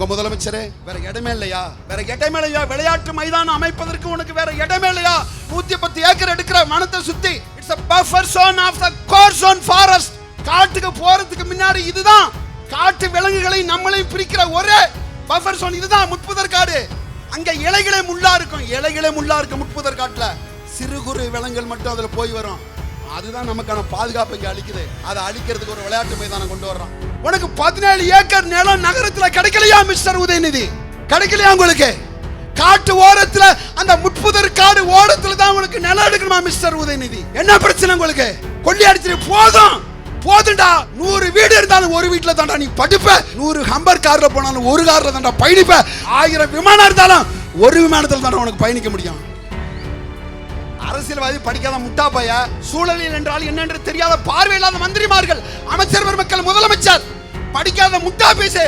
உங்க முதலமைச்சரே வேற இடமே இல்லையா? வேற இடமே இல்லையா? விளையாட்டு மைதானம் அமைப்பதற்கு உனக்கு வேற இடமே இல்லையா? நூத்தி பத்து ஏக்கர் எடுக்கிற மனத்தை சுத்தி it's a buffer zone of the core forest காட்டுக்கு போறதுக்கு முன்னாடி இதுதான். காட்டு விலங்குகளை நம்மளையும் பிரிக்கிற ஒரே பஃபர் சோன் இதுதான் முட்புதர் காடு. அங்க இலைகளே முள்ளா இருக்கும். இலைகளே முள்ளா இருக்கும் முட்புதர் காட்டுல. சிறு குறு விலங்குகள் மட்டும் அதுல போய் வரும். அதுதான் நமக்கான பாதுகாப்பு இங்கே அளிக்குது. அதை அழிக்கிறதுக்கு ஒரு விளையாட்டு மைதானம் கொண்டு வர்றோம். உனக்கு பதினேழு ஏக்கர் நிலம் நகரத்தில் கிடைக்கலையா மிஸ்டர் உதயநிதி? கிடைக்கலையா உங்களுக்கு? காட்டு ஓரத்தில் அந்த முட்புதர் காடு ஓரத்தில் தான் உங்களுக்கு நிலம் எடுக்கணுமா மிஸ்டர் உதயநிதி? என்ன பிரச்சனை உங்களுக்கு? கொள்ளி அடிச்சிட்டு போதும். போதுண்டா நூறு வீடு இருந்தாலும் ஒரு வீட்டுல தான்டா நீ படிப்ப. நூறு ஹம்பர் கார்ல போனாலும் ஒரு கார்ல தான்டா பயணிப்ப. ஆயிரம் விமானம் இருந்தாலும் ஒரு விமானத்துல தான்டா உனக்கு பயணிக்க முடியும். அரசியல்வாதி படிக்காத முட்டா பைய சூழலில் என்றால் என்னென்று தெரியாத பார்வையில்லாத மந்திரிமார்கள் அமைச்சர் பெருமக்கள் முதலமைச்சர். படிக்காத முட்டா பேசு.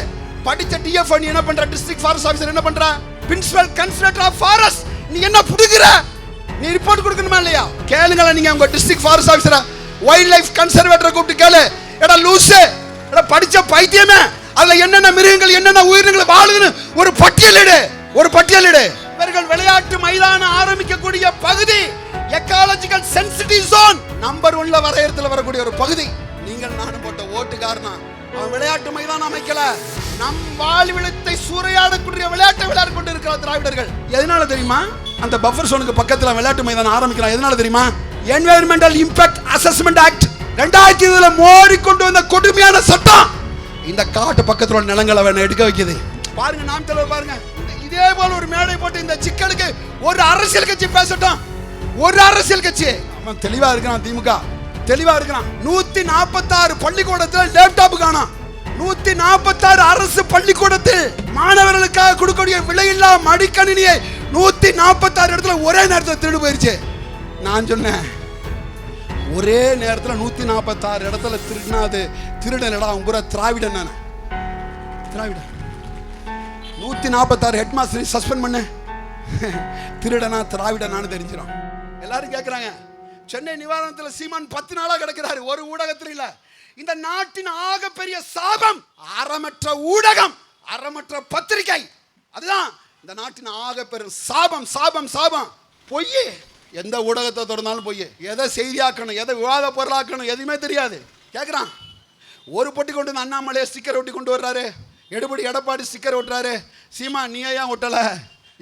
படிச்ச டிஎஃப் நீ என்ன பண்ற? டிஸ்ட்ரிக்ட் ஃபாரஸ்ட் ஆஃபீஸர் என்ன பண்ற? பிரின்சிபல் கன்சல்டன்ட் ஆஃப் ஃபாரஸ்ட் நீ என்ன புடுகுற நீ ரிப்போர்ட் கொடுக்கணுமா இல்லையா? கேளுங்களேன் நீங்க உங்க டிஸ்ட்ரிக்ட் ஃபாரஸ்ட் ஆஃபீஸரை வைல்ட் லைஃப் கன்சர்வேட்டரை கூப்பிட்டு கேளு. எடா லூசு. எடா படிச்ச பைத்தியமே. அதுல என்னென்ன மிருகங்கள் என்னென்ன உயிரினங்கள் வாழுதுன்னு ஒரு பட்டியலிடு ஒரு பட்டியலிடு இவர்கள் விளையாட்டு மைதானம் ஆரம்பிக்கக்கூடிய பகுதி. எக்காலஜிக்கல் சென்சிட்டிவ் ஜோன் நம்பர் ஒன்ல வரையறதுல வரக்கூடிய ஒரு பகுதி. நீங்கள் நானும் போட்ட ஓட்டு காரணம் அவன் விளையாட்டு மைதானம் அமைக்கல. நம் வாழ்விழத்தை சூறையாடக்கூடிய விளையாட்டு விளையாடு கொண்டு இருக்கிற திராவிடர்கள். எதனால தெரியுமா? அந்த பஃபர் சோனுக்கு பக்கத்துல விளையாட்டு மைதானம் ஆரம்பிக்கிறான். எதனால தெரியுமா? என்வைரன்மெண்டல் இம்பாக்ட் அசஸ்மெண்ட் ஆக்ட் ரெண்டாயிரத்தி இதுல மோடி கொண்டு வந்த கொடுமையான சட்டம். இந்த காட்டு பக்கத்துல உள்ள நிலங்களை வேணும் எடுக்க வைக்குது. பாருங்க நாம் தலைவர் பாருங்க. இதே போல ஒரு மேடை போட்டு இந்த சிக்கலுக்கு ஒரு அரசியல் கட்சி பேசட்டும். ஒரு அரசியல் கட்சி அவன் தெளிவா இருக்கிறான் திமுக. தெளிவா இருக்கிறான். நூத்தி நாற்பத்தாறு பள்ளிக்கூடத்துல லேப்டாப் காணாம். நூத்தி நாற்பத்தாறு அரசு பள்ளிக்கூடத்தில் மாணவர்களுக்காக கொடுக்கக்கூடிய விலையில்லா மடிக்கணினியை நூத்தி நாற்பத்தாறு இடத்துல ஒரே நேரத்தில் திருடு போயிருச்சு. நான் சொன்னேன் ஒரே நேரத்தில் நூத்தி நாற்பத்தாறு இடத்துல திருடினா அது திருடனடா அவங்க கூட திராவிடன் நான். திராவிடன். நூத்தி நாற்பத்தாறு ஹெட் மாஸ்டர் சஸ்பெண்ட் பண்ணு. திருடனா திராவிடனான்னு தெரிஞ்சிடும். எல்லாரும் கேட்குறாங்க சென்னை நிவாரணத்தில் சீமான் பத்து நாளாக கிடக்கிறாரு. ஒரு ஊடகத்தில் இல்லை. இந்த நாட்டின் ஆகப்பெரிய சாபம் அறமற்ற ஊடகம் அறமற்ற பத்திரிகை. அதுதான் இந்த நாட்டின் ஆகப்பெரும் சாபம் சாபம் சாபம். பொய் எந்த ஊடகத்தை திறந்தாலும் பொய் எதை செய்தியாக்கணும் எதை விவாத பொருளாக்கணும் எதுவுமே தெரியாது. கேட்குறான் ஒரு பொட்டி கொண்டு வந்து அண்ணாமலையை ஸ்டிக்கர் ஒட்டி கொண்டு வர்றாரு. எடுபடி எடப்பாடி ஸ்டிக்கர் ஒட்டுறாரு. சீமா நீ ஏன் ஒட்டலை?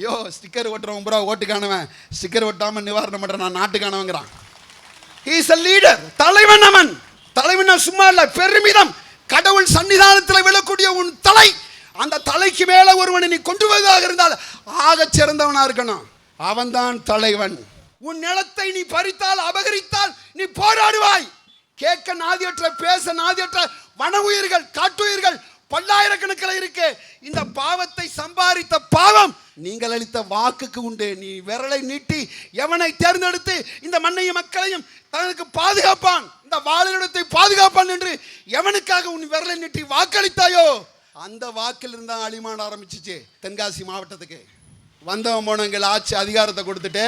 யோ ஸ்டிக்கர் ஓட்டுறவன் பூரா ஓட்டுக்கானவன். ஸ்டிக்கர் ஓட்டாமல் நிவாரணம் பண்ற நான் நாட்டுக்கானவங்கிறான். இஸ் லீடர் தலைவன் அவன். தலைவன் சும்மா இல்லை பெருமிதம். கடவுள் சன்னிதானத்தில் விழக்கூடிய உன் தலை. அந்த தலைக்கு மேலே ஒருவனை நீ கொண்டு வருவதாக இருந்தால் ஆகச் சிறந்தவனாக இருக்கணும். அவன்தான் தலைவன். உன் நிலத்தை நீ பறித்தால் அபகரித்தால் நீ போராடுவாய். கேட்க நாதியற்ற பேச நாதியற்ற வன உயிர்கள் காட்டுயிர்கள் பல்லாயிரக்கணக்கில் இருக்கு. இந்த பாவத்தை சம்பாதித்த பாவம் நீங்கள் அளித்த வாக்குக்கு உண்டு. நீ விரலை நீட்டி எவனை தேர்ந்தெடுத்து இந்த மண்ணையும் மக்களையும் தனக்கு பாதுகாப்பான் இந்த வாழிடத்தை பாதுகாப்பான் என்று எவனுக்காக உன் விரலை நீட்டி வாக்களித்தாயோ? அந்த வாக்கில் இருந்தால் அழிமான ஆரம்பிச்சிச்சு தென்காசி மாவட்டத்துக்கு. வந்தவன் போனவங்கள் ஆட்சி அதிகாரத்தை கொடுத்துட்டு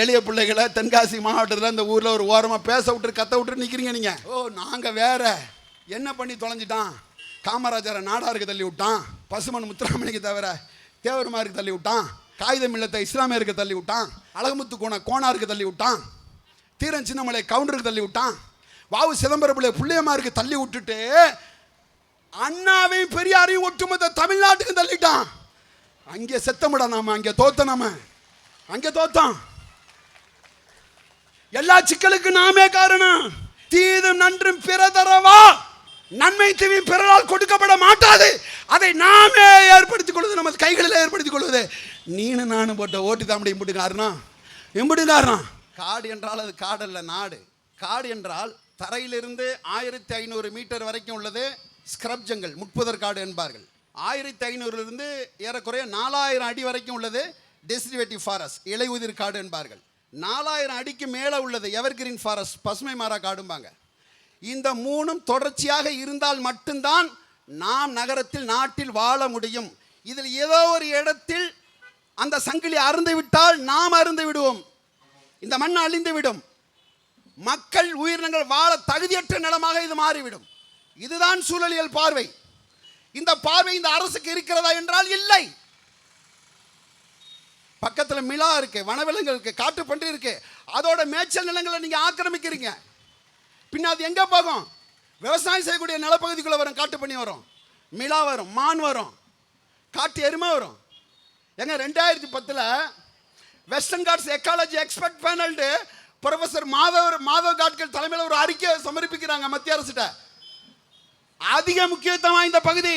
எளிய பிள்ளைகளை தென்காசி மாவட்டத்தில் இந்த ஊரில் ஒரு ஓரமாக பேச விட்டு கத்த விட்டு நிற்கிறீங்க நீங்கள் ஓ நாங்கள் வேற. என்ன பண்ணி தொலைஞ்சிட்டான்? காமராஜரை நாடாருக்கு தள்ளி விட்டான். பசுமன் முத்துராமலிங்க தவிர தேவருமாருக்கு தள்ளி விட்டான். காகிதம் இல்லத்தை இஸ்லாமியருக்கு தள்ளி விட்டான். அழகுமுத்து கோண கோணாருக்கு தள்ளி விட்டான். தீரன் சின்னமலை கவுண்டருக்கு தள்ளி விட்டான். வாவு சிதம்பரப்பிள்ளை புள்ளியம்மாருக்கு தள்ளி விட்டுட்டு அண்ணாவையும் பெரியாரையும் ஒட்டுமொத்த தமிழ்நாட்டுக்கு தள்ளிட்டான். அங்கே செத்தமுடா நாம அங்கே தோத்த நாம. அங்கே தோத்தோம் எல்லா சிக்கலுக்கு நாமே காரணம். தீதும் நன்றும் பிற தரவா நன்மை தீமையும் பிறரால் கொடுக்கப்பட மாட்டாது. அதை நாமே ஏற்படுத்திக் கொள்வது நமது கைகளில் ஏற்படுத்திக் கொள்வது. நீனு நானும் போட்ட ஓட்டு தாம்படி இம்புட்டு காரணம் காடு என்றால் அது காடல்ல நாடு. காடு என்றால் தரையிலிருந்து ஆயிரத்தி ஐநூறு மீட்டர் வரைக்கும் உள்ளது ஸ்க்ரப் ஜங்கல் முட்புதர் காடு என்பார்கள். ஆயிரத்தி ஐநூறுலேருந்து ஏறக்குறைய நாலாயிரம் அடி வரைக்கும் உள்ளது டெசிடிவேட்டிவ் ஃபாரஸ்ட் இலையுதிர் காடு என்பார்கள். நாலாயிரம் அடிக்கு மேலே உள்ளது எவர்கிரீன் ஃபாரஸ்ட் பசுமை மாறா காடும்பாங்க. இந்த மூணும் தொடர்ச்சியாக இருந்தால் மட்டும்தான் நாம் நகரத்தில் நாட்டில் வாழ முடியும். இதில் ஏதோ ஒரு இடத்தில் அந்த சங்கிலி அருந்து விட்டால் நாம் அருந்து விடுவோம். இந்த மண் அழிந்து விடும். மக்கள் உயிரினங்கள் வாழ தகுதியற்ற நிலமாக இது மாறிவிடும். இதுதான் சூழலியல் பார்வை. இந்த பார்வை இந்த அரசுக்கு இருக்கிறதா என்றால் இல்லை. பக்கத்தில் மிலா இருக்கு வனவிலங்குகள் இருக்கு காட்டு பன்றி இருக்கு. அதோட மேய்ச்சல் நிலங்களை நீங்க ஆக்கிரமிக்கிறீங்க. பின்ன அது எங்கே போகும்? விவசாயம் செய்யக்கூடிய நிலப்பகுதிக்குள்ளே வரும் காட்டு பண்ணி வரும். மிலா வரும் மான் வரும். காட்டு எருமை வரும். ஏங்க ரெண்டாயிரத்தி பத்தில் வெஸ்டர்ன் காட்ஸ் எக்காலஜி எக்ஸ்பர்ட் பேனல்டு ப்ரொஃபஸர் மாதவர் மாதவ் காட்கள் தலைமையில் ஒரு அறிக்கையை சமர்ப்பிக்கிறாங்க மத்திய அரசிட்ட அதிக முக்கியத்துவம் வாய்ந்த பகுதி.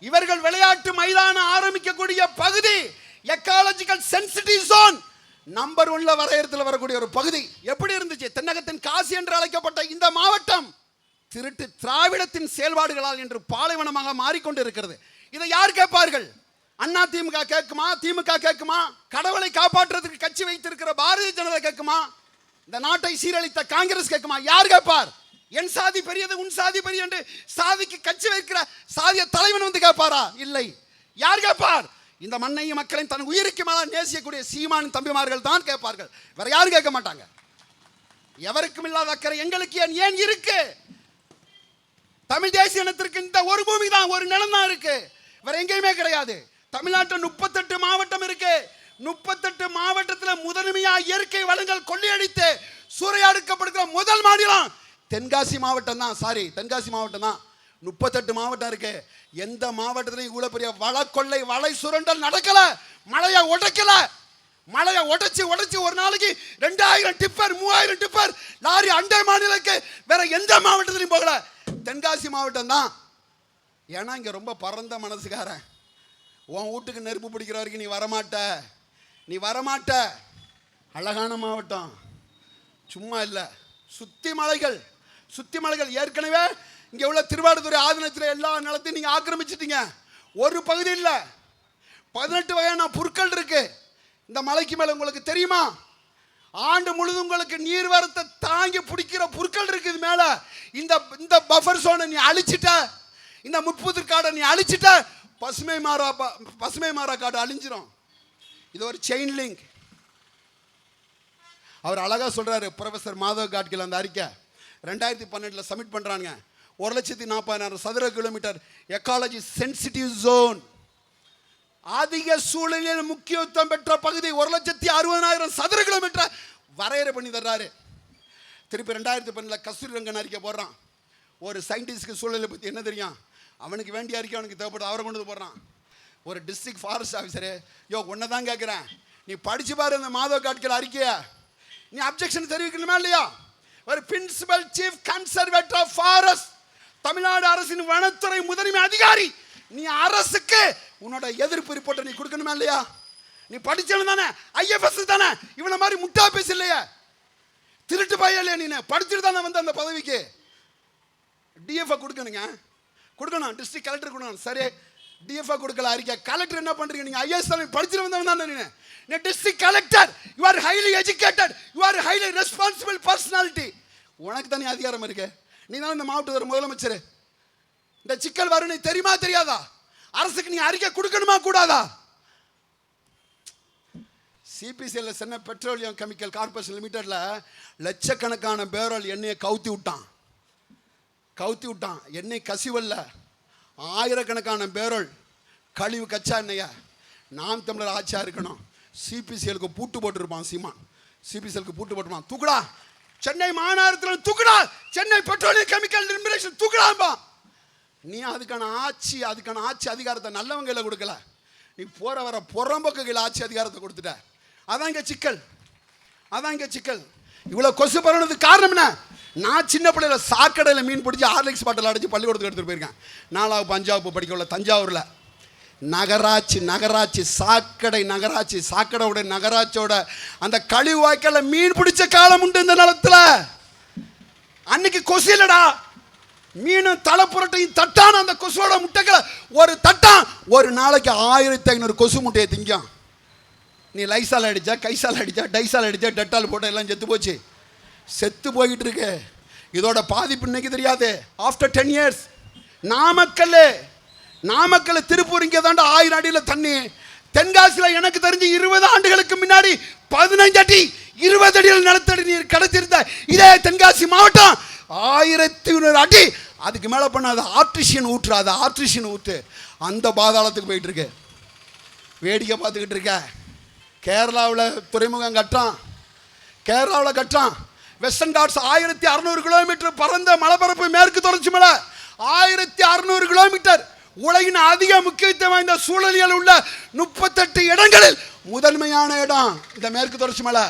இவர்கள் விளையாட்டு மைதானம் ஆரம்பிக்கக்கூடிய பகுதி. எக்காலஜிக்கல் சென்சிட்டிவ் சோன் நம்பர் ஒன்ல வரையறத்தில் வரக்கூடிய ஒரு பகுதி எப்படி இருந்துச்சு? தென்னகத்தின் காசி என்று அழைக்கப்பட்ட இந்த மாவட்டம் திருட்டு திராவிடத்தின் செயல்பாடுகளால் என்று பாலைவனமாக மாறிக்கொண்டு இருக்கிறது இதை யார் கேட்பார்கள்? அண்ணா திமுக கேட்குமா? திமுக கேட்குமா? கடவுளை காப்பாற்றுறதுக்கு கட்சி வைத்திருக்கிற பாரதிய ஜனதா கேட்குமா? இந்த நாட்டை சீரழித்த காங்கிரஸ் கேட்குமா? யார் கேட்பார்? என் சாதி பெரியது உன் சாதி பெரிய என்று சாதிக்கு கட்சி வைக்கிற சாதிய தலைவன் வந்து கேட்பாரா? இல்லை. யார் கேட்பார்? இந்த மண்ணையும் மக்களையும் தன் உயிருக்கு மேல நேசிக்கக்கூடிய சீமான் தம்பிமார்கள் தான் கேட்பார்கள். வேற யாரும் கேட்க மாட்டாங்க. எவருக்கும் இல்லாத அக்கறை எங்களுக்கு ஏன் ஏன் இருக்கு? தமிழ் தேசிய இனத்திற்கு இந்த ஒரு பூமி தான் ஒரு நிலம் தான் இருக்கு. வேற எங்கேயுமே கிடையாது. தமிழ்நாட்டில் முப்பத்தெட்டு மாவட்டம் இருக்கு. முப்பத்தெட்டு மாவட்டத்தில் முதன்மையா இயற்கை வளங்கள் கொள்ளையடித்து சூறையாடுக்கப்படுகிற முதல் மாநிலம் தென்காசி மாவட்டம் தான். சாரி தென்காசி மாவட்டம் தான். முப்பத்தெட்டு மாவட்டம் இருக்கு. எந்த மாவட்டத்திலையும் இவ்வளோ பெரிய வளக்கொள்ளை வலை சுரண்டல் நடக்கல. மழையை உடைக்கல. மழையை உடைச்சி உடைச்சி ஒரு நாளைக்கு ரெண்டாயிரம் டிப்பர் மூவாயிரம் டிப்பர் லாரி அண்டை மாநிலக்கு வேற எந்த மாவட்டத்திலையும் போகல. தென்காசி மாவட்டம் தான். ஏன்னா இங்கே ரொம்ப பரந்த மனசுக்காரன். உன் வீட்டுக்கு நெருப்பு பிடிக்கிற வரைக்கும் நீ வரமாட்ட. நீ வரமாட்ட. அழகான மாவட்டம். சும்மா இல்லை. சுத்தி மலைகள். சுத்தி மலைகள் ஏற்கனவே இங்கே உள்ள திருவாடுதுறை ஆதீனத்தில் எல்லா நிலத்தையும் நீங்கள் ஆக்கிரமிச்சிட்டீங்க. ஒரு பகுதி இல்லை. பதினெட்டு வகையான புற்கள் இருக்கு. இந்த மலைக்கு மேலே உங்களுக்கு தெரியுமா? ஆண்டு முழுதும் உங்களுக்கு நீர் வரத்தை தாங்கி பிடிக்கிற புற்கள் இருக்கு இது மேலே. இந்த இந்த பஃபர் சோனை நீ அழிச்சிட்ட. இந்த முட்புதிர் காடை நீ அழிச்சிட்ட. பசுமை மாறா ப- பசுமை மாறா காடு அழிஞ்சிரும். இது ஒரு செயின் லிங்க் அவர் அழகாக சொல்கிறாரு ப்ரொஃபஸர் மாதவ் காட்கில் அந்த அறிக்கை. ரெண்டாயிரத்தி பன்னெண்டில் சப்மிட் பண்ணுறானுங்க ஒரு லட்சத்தி நாற்பதாயிரம் சதுர கிலோமீட்டர். எக்காலஜி சென்சிட்டிவ் ஜோன் அதிக சூழலில் முக்கியத்துவம் பெற்ற பகுதி ஒரு லட்சத்தி அறுபதாயிரம் சதுர கிலோமீட்டர். வரையறை பண்ணி தர்றாரு. திருப்பி ரெண்டாயிரத்தி பன்னெண்டில் கஸ்தூரி ரங்கன் அறிக்கை போடுறான். ஒரு சயின்டிஸ்ட்க்கு சூழலை பற்றி என்ன தெரியும்? அவனுக்கு வேண்டிய அறிக்கை அவனுக்கு தேவைப்படுது. அவரை கொண்டு வந்து போடுறான். ஒரு டிஸ்ட்ரிக்ட் ஃபாரஸ்ட் ஆஃபீஸரு யோ உன்னை தான் கேட்குறேன் நீ படிச்சு பாரு அந்த மாதவ காட்கள் அறிக்கையை. நீ அப்ஜெக்ஷன் தெரிவிக்கணுமா இல்லையா? ஒரு principal chief conservator of forest Tamil Nadu அரசின் வனத்துறை முதன்மை அதிகாரி. நீ அரசுக்கு உன்னோட எதிர்ப்பு ரிப்போர்ட்டை நீ கொடுக்கணுமா இல்லையா? நீ படிச்சவன் தானே ஐஎஃப்எஸ் தானே இவனை மாதிரி முட்டா பேச இல்லையா. திருட்டு பையன் இல்லையா நீ படிச்சுட்டு தானே வந்த அந்த பதவிக்கு. டிஎஃப்ஐ கொடுக்கணுங்க. கொடுக்கணும் டிஸ்ட்ரிக்ட் கலெக்டர் கொடுக்கணும். சரி டிஎஃப்ஐ கொடுக்கல அறிக்கை. கலெக்டர் என்ன பண்ணுறீங்க நீங்கள் ஐஎஸ் தலைமை படிச்சுட்டு வந்தவன் தானே நீ நீ district collector you are highly educated you are highly responsible personality உனக்கு தனி அதிகாரம் இருக்குது நீ தான் இந்த மாவட்டத்தோட முதலமைச்சர். இந்த சிக்கல் வரும் நீ தெரியுமா தெரியாதா? அரசுக்கு நீ அறிக்கை கொடுக்கணுமா கூடாதா? சிபிசிஎல்ல சென்னை பெட்ரோலியம் கெமிக்கல் கார்பரேஷன் லிமிடெட்ல லட்சக்கணக்கான பேரல் எண்ணெயை கவுத்தி விட்டான். கவுத்தி விட்டான். எண்ணெய் கசிவல்ல. ஆயிரக்கணக்கான பேரல் கழிவு கச்சா எண்ணெய. நாம் தமிழர் ஆட்சியாக இருக்கணும். சிபிசிஎலுக்கு பூட்டு போட்டிருப்பான் சீமான். சிபிசிஎலுக்கு பூட்டு போட்டிருப்பான். தூக்குடா. சென்னை மாநகரத்தில் தூக்குடா. சென்னை பெட்ரோலியம் கெமிக்கல் நிர்மலேஷன் தூக்குடாம்பா. நீ அதுக்கான ஆட்சி அதுக்கான ஆட்சி அதிகாரத்தை நல்லவங்க கையில் கொடுக்கல. நீ போற வர புறம்போக்கு கையில் ஆட்சி அதிகாரத்தை கொடுத்துட்ட. அதான் இங்க சிக்கல். அதான் இங்க சிக்கல். இவ்வளவு கொசு பரவுனதுக்கு காரணம் என்ன? நான் சின்ன பிள்ளையில சாக்கடையில் மீன் பிடிச்சி ஹார்லிக்ஸ் பாட்டில் அடைச்சு பள்ளிக்கூடத்துக்கு எடுத்துகிட்டு போயிருக்கேன். நாலாவது பஞ்சாப் படிக்க உள்ள தஞ்சாவூரில். நகராட்சி நகராட்சி சாக்கடை நகராட்சி சாக்கடையோட நகராட்சியோட அந்த கழிவு வாய்க்கால மீன் பிடிச்ச காலம் உண்டு இந்த நிலத்தில். அன்னைக்கு கொசு இல்லடா. மீனும் தலை புரட்டையும் தட்டான அந்த கொசுவோட முட்டைகளை ஒரு தட்டான். ஒரு நாளைக்கு ஆயிரத்தி ஐநூறு கொசு முட்டையை திங்கும் நீ லைசால் அடிச்சா கைசால் அடிச்சா டைசால் அடிச்சா டெட்டால் போட்ட எல்லாம் செத்து போச்சு. செத்து போய்கிட்டு இருக்கு. இதோட பாதிப்பு இன்னைக்கு தெரியாது. After ten years Namakkal Namakkal Tiruppur இங்கே தாண்டா ஆயிரம் அடியில் தண்ணி. தென்காசியில் எனக்கு தெரிஞ்சு இருபது ஆண்டுகளுக்கு முன்னாடி பதினஞ்சு அடி இருபது அடியில் நிலத்தடி நீர் கிடைத்திருந்த இதே தென்காசி மாவட்டம். ஆயிரத்தி நூறு அடி. அதுக்கு மேலே பண்ணாத அது ஆர்டிஷியன் ஊற்று அது ஆர்டிஷியன் ஊற்று அந்த பாதாளத்துக்கு போயிட்டு இருக்கு. வேடிக்கை பார்த்துக்கிட்டு இருக்க. கேரளாவில் துறைமுகம் கட்டுறான். கேரளாவில் கட்டுறான். வெஸ்டர்ன் காட்ஸ் ஆயிரத்தி அறநூறு கிலோமீட்டர் பறந்த மலைப்பரப்பு மேற்கு தொடர்ச்சி மலை. ஆயிரத்தி அறநூறு கிலோமீட்டர் உலகின் அதிக முக்கியத்துவம் வாய்ந்த சூழலியல் உள்ள முப்பத்தெட்டு இடங்களில் முதன்மையான இடம் இந்த மேற்கு தொடர்ச்சி மலை.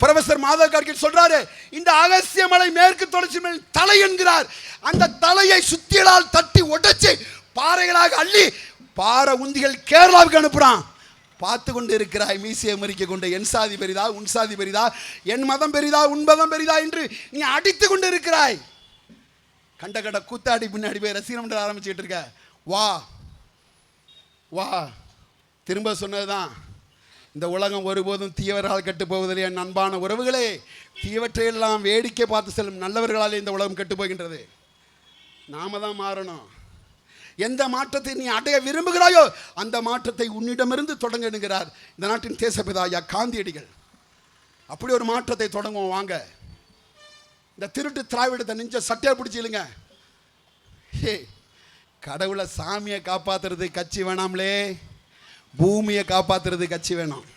புரொஃபசர் மாதவ் கார்கே சொல்றாரு இந்த அகசிய மலை மேற்கு தொடர்ச்சி மலை தலை என்கிறார். அந்த தலையை சுத்தியலால் தட்டி உடைச்சு பாறைகளாக அள்ளி பாறை உந்திகள் கேரளாவுக்கு அனுப்புறான். பார்த்து கொண்டு இருக்கிறாய் மீசியை மறிக்க கொண்டு. என் சாதி பெரிதா உன் சாதி பெரிதா என் மதம் பெரிதா உன் மதம் பெரிதா என்று நீ அடித்து கொண்டு இருக்கிறாய். கண்ட கண்ட கூத்தாடி பின்னாடி போய் ரசிகரம் பண்ண ஆரம்பிச்சுட்டு இருக்க. வா. வா. திரும்ப சொன்னதுதான். இந்த உலகம் ஒருபோதும் தீயவர்களால் கெட்டு போவதில்லை. என் அன்பான உறவுகளே தீயவற்றையெல்லாம் வேடிக்கை பார்த்து செல்லும் நல்லவர்களாலே இந்த உலகம் கெட்டு போகின்றது. நாம தான் மாறணும். எந்த மாற்றத்தை நீ அடைய விரும்புகிறாயோ அந்த மாற்றத்தை உன்னிடமிருந்து தொடங்கணுங்கிறார் இந்த நாட்டின் தேசப்பிதா ஐயா காந்தியடிகள். அப்படி ஒரு மாற்றத்தை தொடங்குவோம். வாங்க. இந்த திருட்டு திராவிடத்தை நெஞ்ச சட்டையை பிடிச்சிலுங்க ஹே கடவுளை சாமியை காப்பாத்துறது கட்சி வேணாம்லே. பூமியை காப்பாத்துறது கட்சி வேணாம்.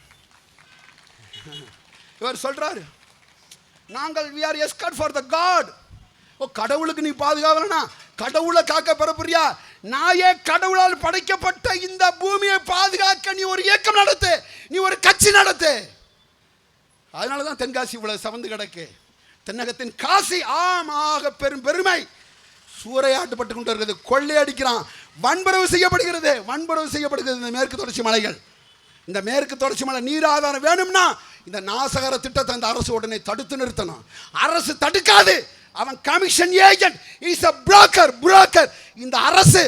இவர் சொல்றாரு நாங்கள் we are escort for the God ஓ கடவுளுக்கு நீ பாதுகாவலனா கடவுளை காக்க பெறப்புறியா நாயே கடவுளால் படைக்கப்பட்ட இந்த பூமியை பாதுகாக்க நீ ஒரு இயக்கம் நடத்து. நீ ஒரு கட்சி நடத்து. அதனால தான் தென்காசி இவ்வளவு சவந்து கிடக்கு. தென்னகத்தின் காசி ஆமாக பெரும் பெருமை. சூறையாட்டுப்பட்டு கொண்டு இருக்கிறது கொள்ளையடிக்கிறான் வன்புறவு செய்யப்படுகிறது. வன்புறவு செய்யப்படுகிறது இந்த மேற்கு தொடர்ச்சி மலைகள். இந்த மேற்கு தொடர்ச்சி மலை நீர் ஆதாரம் வேணும்னா இந்த நாசகர திட்டத்தை அந்த அரசு உடனே தடுத்து நிறுத்தணும். அரசு தடுக்காது. அவன் commission agent is a broker broker இந்த அரசு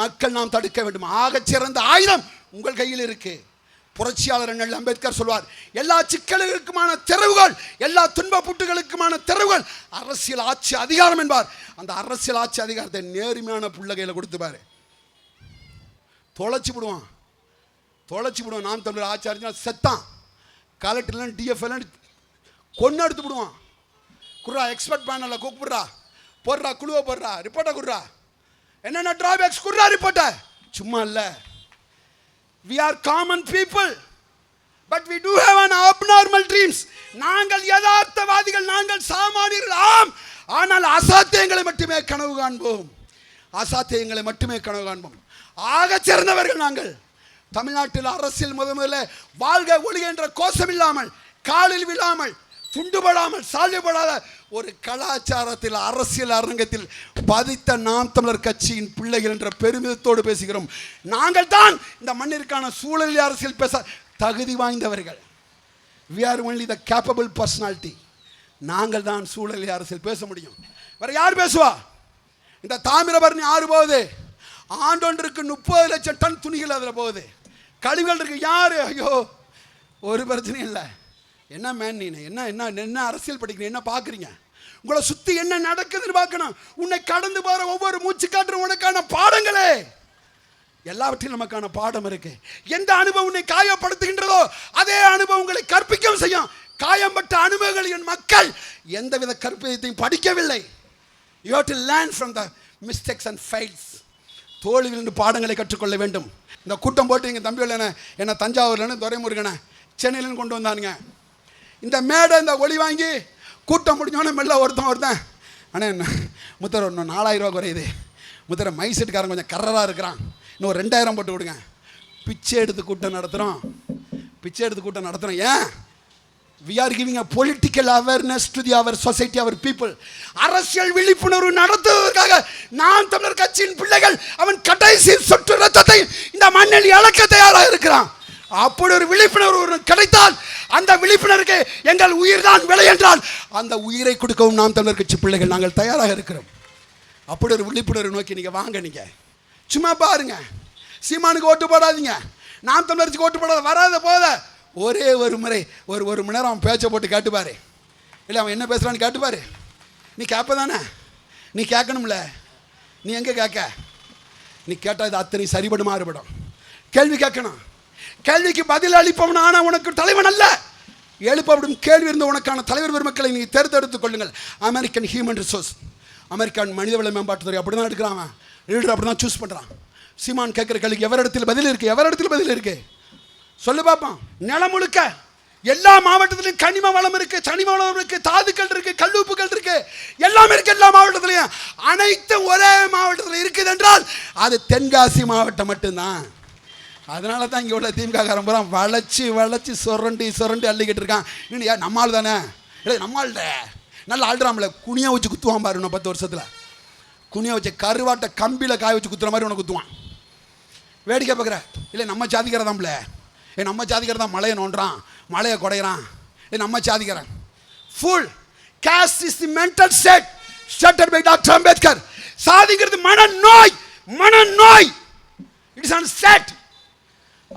மக்கள் நாம் தடுக்க வேண்டும். ஆக சிறந்த ஆயுதம் உங்கள் கையில் இருக்குது புரட்சியாளர் அண்ணல் அம்பேத்கர் சொல்வார் எல்லா சிக்கல்களுக்குமான திறவுகள் எல்லா துன்ப புட்டுகளுக்குமான திறவுகள் அரசியல் ஆட்சி அதிகாரம் என்பார். அந்த அரசியல் ஆட்சி அதிகாரத்தை நேர்மையான புள்ளகையில் கொடுத்துப்பாரு. தொலைச்சி விடுவான். தொலைச்சி விடுவான். நாம் தமிழர் ஆட்சி செத்தான். கலெக்டர்லாம் டிஎஃப்எல்லாம் கொண்டு எடுத்து விடுவான். குர்ரா எக்ஸ்பர்ட் பேனலில் கூப்பிடுறா. போடுறா குழுவை போடுறா ரிப்போர்ட்டை குடுறா. என்னென்ன டிராபேக்ஸ் குர்ரா ரிப்போர்ட்டை சும்மா இல்லை. We are common people but we do have an abnormal dreams நாங்கள் யதார்த்தவாதிகள் நாங்கள் சாமானியர்கள். ஆம். ஆனால் அசாத்தியங்களை மட்டுமே கனவு காண்போம். அசாத்தியங்களை மட்டுமே கனவு காண்போம். ஆகச் சிறந்தவர்கள் நாங்கள். தமிழ்நாட்டில் அரசியல் முத முதல்ல வாழ்க ஒளி என்ற கோஷம் இல்லாமல் காலில் விழாமல் துண்டுபடாமல் சால்யப்படாத ஒரு கலாச்சாரத்தில் அரசியல் அரங்கத்தில் பதித்த நாம் தமிழர் கட்சியின் பிள்ளைகள் என்ற பெருமிதத்தோடு பேசுகிறோம். நாங்கள் தான் இந்த மண்ணிற்கான சூழலில் அரசியல் பேச தகுதி வாய்ந்தவர்கள். We are only the capable personality நாங்கள் தான் சூழலில் அரசியல் பேச முடியும். வேற யார் பேசுவா? இந்த தாமிரபரணி ஆறு போகுது. ஆண்டொன்றுக்கு முப்பது லட்சம் டன் துணிகள் அதில் போகுது. கழிவுகள் இருக்கு. யார்? ஐயோ ஒரு பிரச்சனையும் இல்லை. என்ன மேன் நீ என்ன என்ன என்ன அரசியல் படிக்கிறீங்க என்ன பார்க்குறீங்க உங்களை சுற்றி என்ன நடக்குதுன்னு பார்க்கணும். உன்னை கடந்து போகிற ஒவ்வொரு மூச்சு காட்டுற உனக்கான பாடங்களே. எல்லாவற்றிலும் நமக்கான பாடம் இருக்கு. எந்த அனுபவம் உன்னை காயப்படுத்துகின்றதோ அதே அனுபவம் உங்களை கற்பிக்கவும் செய்யும். காயம்பட்ட அனுபவங்கள் என் மக்கள் எந்தவித கற்பிதத்தையும் படிக்கவில்லை. You to learn from the mistakes and fails தோல்வியிலிருந்து பாடங்களை கற்றுக்கொள்ள வேண்டும். இந்த கூட்டம் போட்டு எங்கள் தம்பிகள் என்ன என்ன தஞ்சாவூர்லன்னு துரைமுருகனை சென்னையிலேருந்து கொண்டு வந்தானுங்க. இந்த மேடை இந்த ஒளி வாங்கி கூட்டம் முடிஞ்சோடனே மெல்ல ஒருத்தன் ஒருத்தன் அண்ணே என்ன? முத்தர் இன்னும் நாலாயிரம் ரூபா குறையுது. முத்தர மைசெட்டுக்காரன் கொஞ்சம் கரராக இருக்கிறான். இன்னும் ஒரு ரெண்டாயிரம் போட்டு விடுங்க. பிச்சை எடுத்து கூட்டம் நடத்துகிறோம் பிச்சை எடுத்து கூட்டம் நடத்துகிறோம் ஏன்? We are giving a political awareness to the our society our people அரசியல் விழிப்புணர்வு நடத்துவதற்காக நான் தமிழர் கட்சியின் பிள்ளைகள் அவன் கடைசி சொற்று ரத்தத்தை இந்த மண்ணில் இழக்க தயாராக இருக்கிறான். அப்படி ஒரு விழிப்புணர்வு கிடைத்தால் அந்த விழிப்புணர்வுக்கு எங்கள் உயிர் தான் விலை என்றால் அந்த உயிரை கொடுக்கவும் நாம் தமிழர் கட்சி பிள்ளைகள் நாங்கள் தயாராக இருக்கிறோம். அப்படி ஒரு விழிப்புணர்வு நோக்கி நீங்கள் வாங்க நீங்கள் சும்மா பாருங்க. சீமானுக்கு ஓட்டு போடாதீங்க. நாம் தமிழருக்கு ஓட்டு போடாத வராத போத ஒரே ஒரு முறை ஒரு ஒரு மணி நேரம் அவன் பேச்சை போட்டு காட்டுப்பார். இல்லை அவன் என்ன பேசுகிறான்னு காட்டுப்பார். நீ கேட்ப தானே? நீ கேட்கணும்ல. நீ எங்கே கேட்க? நீ கேட்டால் இது அத்தனை சரிபடு மாறுபடும். கேள்வி கேட்கணும். கேள்விக்கு பதில் அளிப்பவன் ஆனால் உனக்கு தலைவன் அல்ல. எழுப்பப்படும் கேள்வி இருந்த உனக்கான தலைவர் பெருமக்களை நீ தேர்ந்தெடுத்துக் கொள்ளுங்கள். American human resource. அமெரிக்கான் மனிதவள மேம்பாட்டுத்துறை அப்படி தான் எடுக்கிறான் லீடர் அப்படி தான் சூஸ் பண்ணுறான் சீமான் கேட்குற கேள்விக்கு எவரிடத்தில் பதில் இருக்கு? இடத்துல பதில் இருக்கு? சொல்லு பார்ப்போம் நிலம் முழுக்க. எல்லா மாவட்டத்திலும் கனிம வளம் இருக்கு சனிம வளம் இருக்கு தாதுக்கள் இருக்கு கல்லூப்புகள் இருக்கு. எல்லாமே இருக்கு எல்லா மாவட்டத்திலையும். அனைத்தும் ஒரே மாவட்டத்தில் இருக்குது என்றால் அது தென்காசி மாவட்டம் மட்டும்தான். அதனால தான் இங்கே உள்ள திமுக காரன் பூரா வளைச்சி வளைச்சி சுரண்டி சுரண்டி அள்ளிக்கிட்டு இருக்கான். இன்னும் நம்ம நம்மால் தானே? இல்லை நம்மால்ட நல்லா ஆள்றாமல குனியா வச்சு குத்துவான் பாரு இன்னும் பத்து வருஷத்தில். குனியா வச்சு கருவாட்டை கம்பியில் காய வச்சு குத்துற மாதிரி உனக்கு குத்துவான். வேடிக்கை பார்க்குற. இல்லை நம்ம சாதிக்கிறதாம்ல ஏ நம்ம சாதிக்கிற தான் மலையை நோண்டுறான் மலையை குடையிறான். ஏ நம்ம சாதிக்கிறேன் full caste is the mental set stated by doctor Ambedkar சாதிங்கிறது மனநோய் மனநோய். இட்ஸ் ஆன் செட்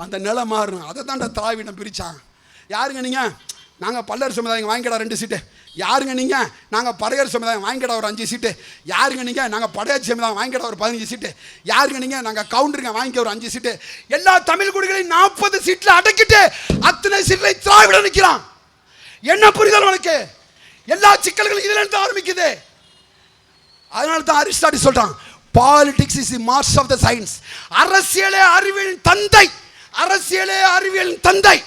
அந்த நிலை மாறணும். அதை தான்டா திராவிடம் பிரித்தான் யாருங்க நீங்கள் நாங்கள் பல்லர் சமுதாயம் வாங்கிடா ரெண்டு சீட்டு. யாருங்க நீங்கள் நாங்கள் படையர் சமுதாயம் வாங்கிடா ஒரு அஞ்சு சீட்டு. யாருங்க நீங்கள் நாங்கள் படையாச்சி சமுதாயம் வாங்கிடா ஒரு பதினஞ்சு சீட்டு. யாருங்க நீங்கள் நாங்கள் கவுண்டருங்க வாங்கிக்க ஒரு அஞ்சு சீட்டு. எல்லா தமிழ் குடிகளையும் நாற்பது சீட்டில் அடக்கிட்டு அத்தனை சீட்டில் திராவிட நிற்கிறான் என்ன புரிதல் உனக்கு எல்லா சிக்கல்களும் இதில் இருந்து ஆரம்பிக்குது. அதனால தான் அரிஸ்டாட்டி சொல்கிறான் politics is the mars of the science அரசியலே அறிவின் தந்தை. அரசியலே அறிவியலின் தந்தை.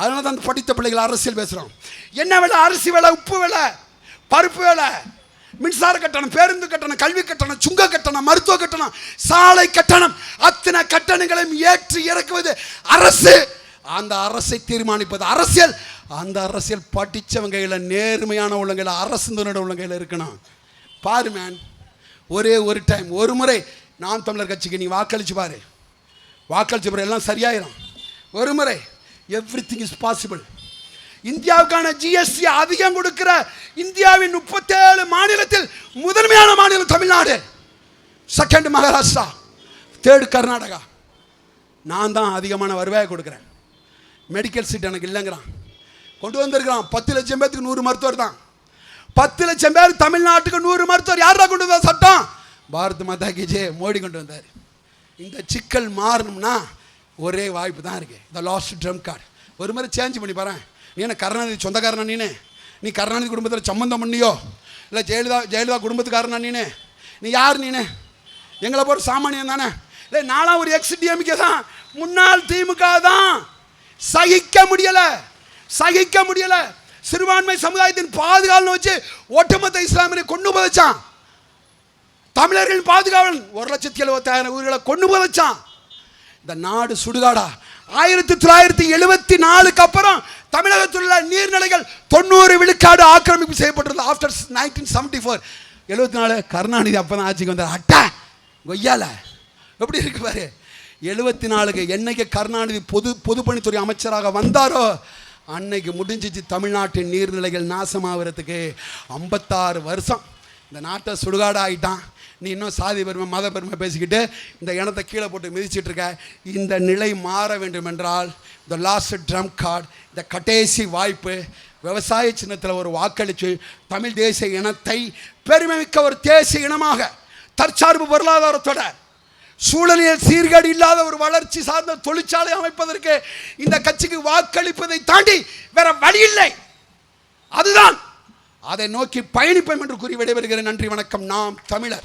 அதனால தான் படித்த பிள்ளைகள் அரசியல் பேசுகிறோம் என்ன விலை? அரிசி விலை உப்பு விலை பருப்பு விலை மின்சார கட்டணம் பேருந்து கட்டணம் கல்வி கட்டணம் சுங்க கட்டணம் மருத்துவ கட்டணம் சாலை கட்டணம் அத்தனை கட்டணங்களையும் ஏற்றி இறக்குவது அரசு. அந்த அரசை தீர்மானிப்பது அரசியல். அந்த அரசியல் படித்தவங்க கையில் நேர்மையான உள்ளங்கையில் அரசு உள்ளங்கையில் இருக்கணும். பாரு மேன் ஒரே ஒரு டைம் ஒரு முறை நாம் தமிழர் கட்சிக்கு நீ வாக்களிச்சு பாரு. வாக்களிச்ச பிறகு எல்லாம் சரியாயிரும். ஒருமுறை எவ்ரி திங் இஸ் பாசிபிள் இந்தியாவுக்கான ஜிஎஸ்டி அதிகம் கொடுக்கிற இந்தியாவின் முப்பத்தேழு மாநிலத்தில் முதன்மையான மாநிலம் தமிழ்நாடு. செகண்ட் மகாராஷ்டிரா தேர்டு கர்நாடகா நான் தான் அதிகமான வருவாயை கொடுக்குறேன். மெடிக்கல் சீட் எனக்கு இல்லைங்கிறான். கொண்டு வந்திருக்கிறான். பத்து லட்சம் பேர்த்துக்கு நூறு மருத்துவர் தான். பத்து லட்சம் பேர் தமிழ்நாட்டுக்கு நூறு மருத்துவர். யாரா கொண்டு வந்தார் சட்டம்? பாரத் மாதா கி மோடி கொண்டு வந்தார். இந்த சிக்கல் மாறணும்னா ஒரே வாய்ப்பு தான் இருக்கு. இந்த லாஸ்ட் ட்ரம் கார்டு ஒரு மாதிரி சேஞ்ச் பண்ணி பாரு நீ என்ன கருணாநிதி சொந்தக்காரனா நீனே? நீ கருணாநிதி குடும்பத்தில் சம்மந்தம் பண்ணியோ? இல்லை ஜெயலலிதா ஜெயலலிதா குடும்பத்துக்காரனா நீனே? நீ யார் நீனு? எங்களை போகிற சாமானியம் தானே? இல்லை நாலாம் ஒரு எக்ஸ் டிஎம்கே தான். முன்னாள் திமுக தான். சகிக்க முடியலை. சகிக்க முடியலை. சிறுபான்மை சமுதாயத்தின் பாதுகாவல் வச்சு ஒட்டுமொத்த இஸ்லாமியரை கொண்டு புதைச்சான். தமிழர்களின் பாதுகாவலன். ஒரு லட்சத்தி எழுபத்தாயிரம் உயிர்களை கொண்டு போதச்சான் இந்த நாடு சுடுகாடா. ஆயிரத்தி தொள்ளாயிரத்தி எழுபத்தி நாலுக்கு அப்புறம் தமிழகத்தில் உள்ள நீர்நிலைகள் தொண்ணூறு விழுக்காடு ஆக்கிரமிப்பு செய்யப்பட்டிருந்தது ஆஃப்டர் நைன்டீன் செவன்டி ஃபோர் எழுபத்தி நாலு கருணாநிதி அப்போ தான் ஆட்சிக்கு வந்தார். அட்டா கொய்யால. எப்படி இருக்கு பாரு? எழுபத்தி நாலுக்கு என்னைக்கு கருணாநிதி பொது பொதுப்பணித்துறை அமைச்சராக வந்தாரோ அன்னைக்கு முடிஞ்சிச்சு தமிழ்நாட்டின் நீர்நிலைகள் நாசமாகிறதுக்கு ஐம்பத்தாறு வருஷம். இந்த நாட்டை சுடுகாடு ஆகிட்டான் நீ இன்னும் சாதி பெருமை மத பெருமை பேசிக்கிட்டு இந்த இனத்தை கீழே போட்டு மிதிச்சிட்டு இருக்க. இந்த நிலை மாற வேண்டும் என்றால் இந்த லாஸ்ட் ட்ரம் கார்டு இந்த கடைசி வாய்ப்பு விவசாய சின்னத்தில் ஒரு வாக்களித்து தமிழ் தேசிய இனத்தை பெருமைமிக்க ஒரு தேசிய இனமாக தற்சார்பு பொருளாதாரத்தோட சூழலியல் சீர்கேடு இல்லாத ஒரு வளர்ச்சி சார்ந்த தொழிற்சாலை அமைப்பதற்கு இந்த கட்சிக்கு வாக்களிப்பதை தாண்டி வேற வழி இல்லை அதுதான் அதை நோக்கி பயணிப்போம் என்று கூறி விடைபெறுகிறேன். நன்றி வணக்கம். நாம் தமிழர்.